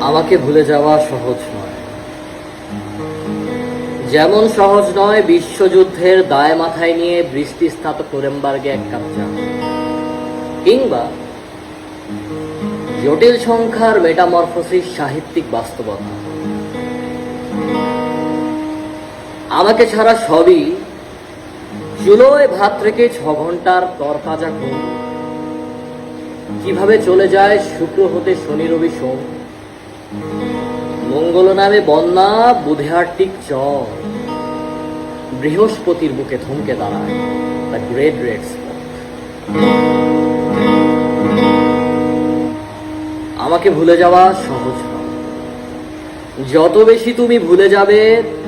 আমাকে ভুলে যাওয়া সহজ নয়। যেমন সহজ নয়, বিশ্বযুদ্ধের দায় মাথায় নিয়ে বৃষ্টি স্নাত কোরেমবার্গে এক কাপ চা। কিংবা জটিল সংখ্যার মেটামরফোসিস সাহিত্যিক বাস্তবতা। আমাকে ছাড়া সবই, চুলোয় ভাত রেখে ছ ঘণ্টার তরতাজা ঘুম কীভাবে চলে যায় শুক্র হতে শনি রবি সোম? মঙ্গল নামে বন্যা বুধেহার্টিক চর বৃহস্পতির বুকে থমকে দাঁড়ায়, দ্য গ্রেট রেড আমাকে ভুলে যাওয়া সহজ যত বেশি তুমি ভুলে যাবে,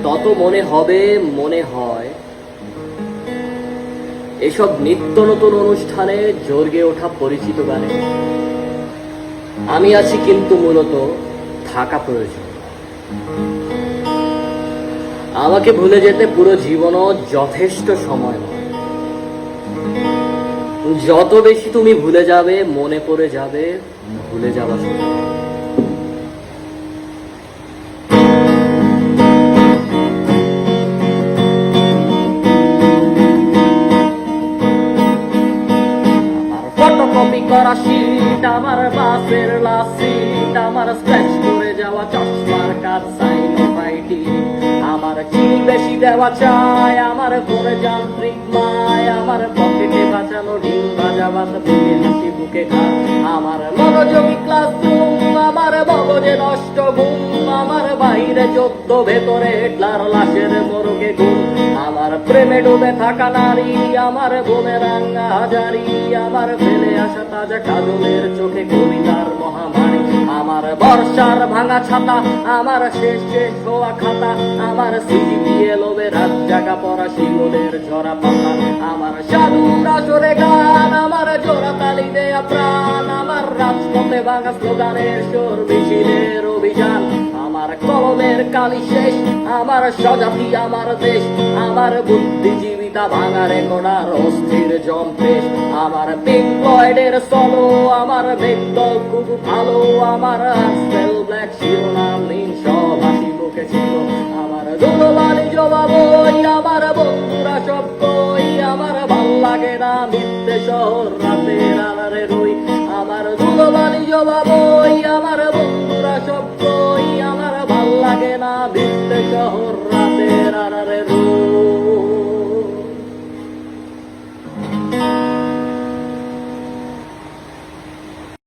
তত মনে হবে মনে হয়। এসব নিত্য নতুন অনুষ্ঠানে জর্গে ওঠা পরিচিত গানে। আমি আছি কিন্তু মূলত থাকা প্রয়োজন। আমাকে ভুলে যেতে পুরো জীবনও যথেষ্ট সময় যত বেশি তুমি ভুলে যাবে, মনে পড়ে যাবে, ভুলে যাওয়া শুরু। ফটোকপি করা শীত আমার বাসের লাসিট আমার স্ক্র্যাচ করে যাওয়া চশমার কাজ সাইন বাইটি আমার চিল বেশি দেওয়া চায় আমার করে যান্ত্রিক মায়, আমার পকেটে বাঁচানো ডিম ভাত বুকে হাসি আমার মনোযোগী ক্লাসরুম আমার মগজে নষ্ট ঘুম, আমার বাইরে চোদ্দ ভেতরে হেটলার লাশের মরগে ঘুম। আমার প্রেমে ডুবে থাকা নারী, আমার বোনের রাঙ্গা হাজারি, আমার ফেলে আসা তাজা কাজলের চোখে কবিতার মহামারী। আমার বর্ষার ভাঙা ছাতা, আমার শেষ শেষ হওয়া খাতা, আমার সিটি দিয়ে লোবে রাত জাগা পড়া শিমুলের ঝরা পাতা। আমার সাধুরা সরে গান, আমার জোড়া তালি দেয়া প্রাণ, আমার রাজপথে ভাঙা স্লোগানের সুর। মিছিলের অভিযান। আমার কলমের কালি শেষ, আমার স্বজাতি, আমার দেশ, আমার বুদ্ধিজীবিতা ভাঙারে কোনার অস্থির জম্পেশ। আমার পিঙ্ক ফ্লয়েডের সলো আমার বেগদল খুব ভালো, আমার আস্তেল ব্ল্যাক শিরোনাম নীল সব হাসি মুখে ছিল। আমার দুলবালি জবাব আমার বন্ধুরা সব কই, আমার ভালো লাগে না মিথ্যে শহর লাগে না মিথ্যে শহর